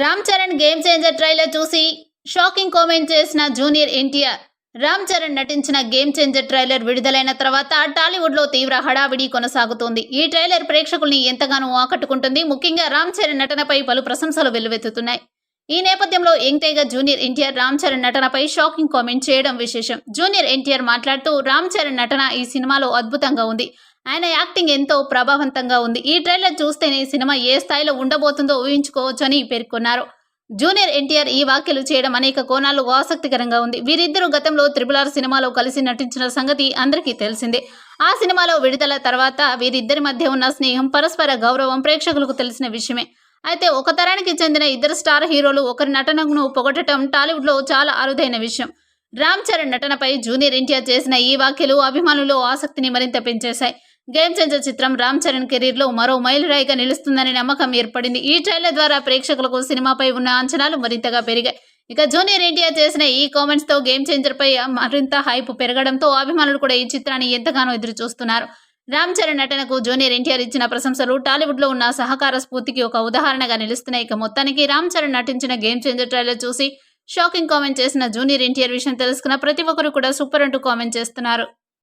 Ram Charan Game Changer trailer చూసి shocking comment చేసిన junior NTR Ram Charan నటించిన గేమ్ చేంజర్ ట్రైలర్ విడుదలైన తర్వాత టాలీవుడ్లో తీవ్ర హడావిడి కొనసాగుతోంది. ఈ ట్రైలర్ ప్రేక్షకుల్ని ఎంతగానో ఆకట్టుకుంటుంది. ముఖ్యంగా రామ్ చరణ్ నటనపై పలు ప్రశంసలు వెల్లువెత్తుతున్నాయి. ఈ నేపథ్యంలో young tiger junior NTR Ram Charan నటనపై shocking comment చేయడం విశేషం. జూనియర్ ఎన్టీఆర్ మాట్లాడుతూ రామ్ చరణ్ నటన ఈ సినిమాలో అద్భుతంగా ఉంది. ఆయన యాక్టింగ్ ఎంతో ప్రభావవంతంగా ఉంది. ఈ ట్రైలర్ చూస్తేనే సినిమా ఏ స్థాయిలో ఉండబోతుందో ఊహించుకోవచ్చని పేర్కొన్నారు. జూనియర్ ఎన్టీఆర్ ఈ వ్యాఖ్యలు చేయడం అనేక కోణాలు ఆసక్తికరంగా ఉంది. వీరిద్దరూ గతంలో త్రిపుల్ ఆర్ సినిమాలో కలిసి నటించిన సంగతి అందరికీ తెలిసిందే. ఆ సినిమాలో విడుదల తర్వాత వీరిద్దరి మధ్య ఉన్న స్నేహం పరస్పర గౌరవం ప్రేక్షకులకు తెలిసిన విషయమే. అయితే ఒక తరానికి చెందిన ఇద్దరు స్టార్ హీరోలు ఒకరి నటనను పొగడటం టాలీవుడ్లో చాలా అరుదైన విషయం. రామ్ చరణ్ నటనపై జూనియర్ ఎన్టీఆర్ చేసిన ఈ వ్యాఖ్యలు అభిమానులు ఆసక్తిని మరింత పెంచేశాయి. గేమ్ చేంజర్ చిత్రం రామ్ చరణ్ కెరీర్లో మరో మైలురాయిగా నిలుస్తుందనే నమ్మకం ఏర్పడింది. ఈ ట్రైలర్ ద్వారా ప్రేక్షకులకు సినిమాపై ఉన్న అంచనాలు మరింతగా పెరిగాయి. ఇక జూనియర్ ఎన్టీఆర్ చేసిన ఈ కామెంట్స్తో గేమ్ చేంజర్ పై మరింత హైప్ పెరగడంతో అభిమానులు కూడా ఈ చిత్రాన్ని ఎంతగానో ఎదురు చూస్తున్నారు రామ్ చరణ్ నటనకు జూనియర్ ఎన్టీఆర్ ఇచ్చిన ప్రశంసలు టాలీవుడ్లో ఉన్న సహకార స్ఫూర్తికి ఒక ఉదాహరణగా నిలుస్తున్నాయి. ఇక మొత్తానికి రామ్ చరణ్ నటించిన గేమ్ చేంజర్ ట్రైలర్ చూసి షాకింగ్ కామెంట్ చేసిన జూనియర్ ఎన్టీఆర్ విషయం తెలుసుకున్న ప్రతి ఒక్కరు కూడా సూపర్ అంటూ కామెంట్ చేస్తున్నారు.